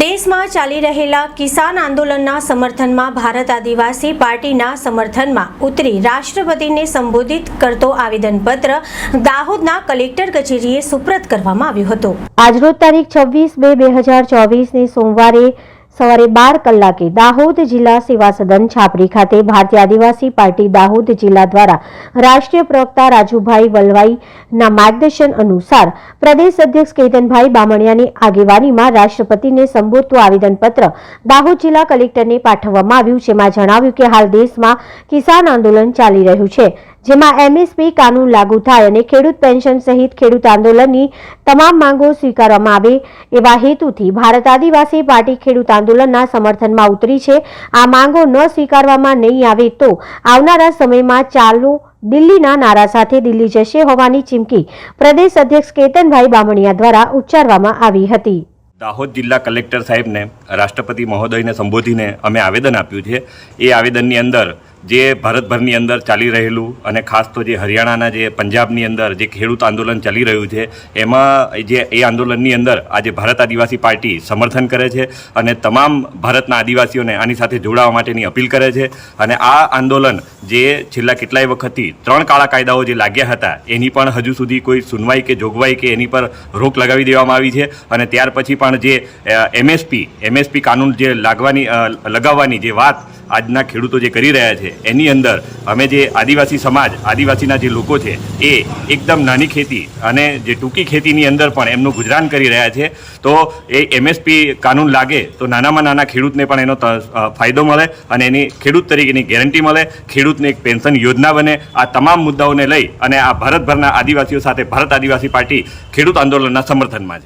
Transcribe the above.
દેશમાં ચાલી રહેલા કિસાન આંદોલનના સમર્થનમાં ભારત આદિવાસી પાર્ટીના સમર્થનમાં ઉતરી રાષ્ટ્રપતિને સંબોધિત કરતો આવેદનપત્ર દાહોદના કલેક્ટર કચેરીએ સુપ્રત કરવામાં આવ્યું હતું. આજરોજ તારીખ છવ્વીસ બે બે હજાર ચોવીસની સોમવારે સવારે બાર કલાકે દાહોદ જિલ્લા સેવા સદન છાપરી ખાતે ભારતીય આદિવાસી પાર્ટી દાહોદ જિલ્લા દ્વારા રાષ્ટ્રીય પ્રવક્તા રાજુભાઈ વલવાઈના માર્ગદર્શન અનુસાર પ્રદેશ અધ્યક્ષ કેતનભાઈ બામણિયાની આગેવાનીમાં રાષ્ટ્રપતિને સંબોધતું આવેદનપત્ર દાહોદ જિલ્લા કલેક્ટરને પાઠવવામાં આવ્યું, જેમાં જણાવ્યું કે હાલ દેશમાં કિસાન આંદોલન ચાલી રહ્યું છે. જેમાં એમએસપી કાનૂન લાગુ થાય અને ખેડૂત પેન્શન સહિત ખેડૂત આંદોલનની તમામ માંગો સ્વીકારવામાં આવે એવા હેતુથી ભારત આદિવાસી પાર્ટી ખેડૂત આંદોલનના સમર્થનમાં ઉતરી છે. આ માંગો ન સ્વીકારવામાં નહીં આવે તો આવનારા સમયમાં ચાલુ દિલ્હીના નારા સાથે દિલ્હી જશે હોવાની ચીમકી પ્રદેશ અધ્યક્ષ કેતનભાઈ બામણિયા દ્વારા ઉચ્ચારવામાં આવી હતી. દાહોદ જિલ્લા કલેક્ટર સાહેબને રાષ્ટ્રપતિ મહોદયને સંબોધીને અમે આવેદન આપ્યું છે. એ આવેદનની અંદર જે ભારતભરની અંદર ચાલી રહેલું અને ખાસ તો જે હરિયાણાના જે પંજાબની અંદર જે ખેડૂત આંદોલન ચાલી રહ્યું છે, એમાં જે, એ આંદોલનની અંદર આજે ભારત આદિવાસી પાર્ટી સમર્થન કરે છે અને તમામ ભારતના આદિવાસીઓને આની સાથે જોડાવા માટેની અપીલ કરે છે અને આ આંદોલન જે છેલ્લા કેટલાય વખતથી ત્રણ કાળા કાયદાઓ જે લાગ્યા હતા, એની પણ હજુ સુધી કોઈ સુનવાઈ કે જોગવાઈ કે એની પર રોક લગાવી દેવામાં આવી છે અને ત્યાર પછી પણ જે એમએસપી એમએસપી કાનૂન જે લાગવાની લગાવવાની જે વાત આજના ખેડૂતો જે કરી રહ્યા છે, એની અંદર અમે જે આદિવાસી સમાજ, આદિવાસીના જે લોકો છે, એ એકદમ નાની ખેતી અને જે ટૂંકી ખેતીની અંદર પણ એમનું ગુજરાન કરી રહ્યા છે. તો એ એમએસપી કાનૂન લાગે તો નાનામાં નાના ખેડૂતને પણ એનો ફાયદો મળે અને એની ખેડૂત તરીકેની ગેરંટી મળે. ખેડૂતને એક પેન્શન યોજના બને. આ તમામ મુદ્દાઓને લઈ અને આ ભારતભરના આદિવાસીઓ સાથે ભારત આદિવાસી પાર્ટી ખેડૂત આંદોલનના સમર્થનમાં છે.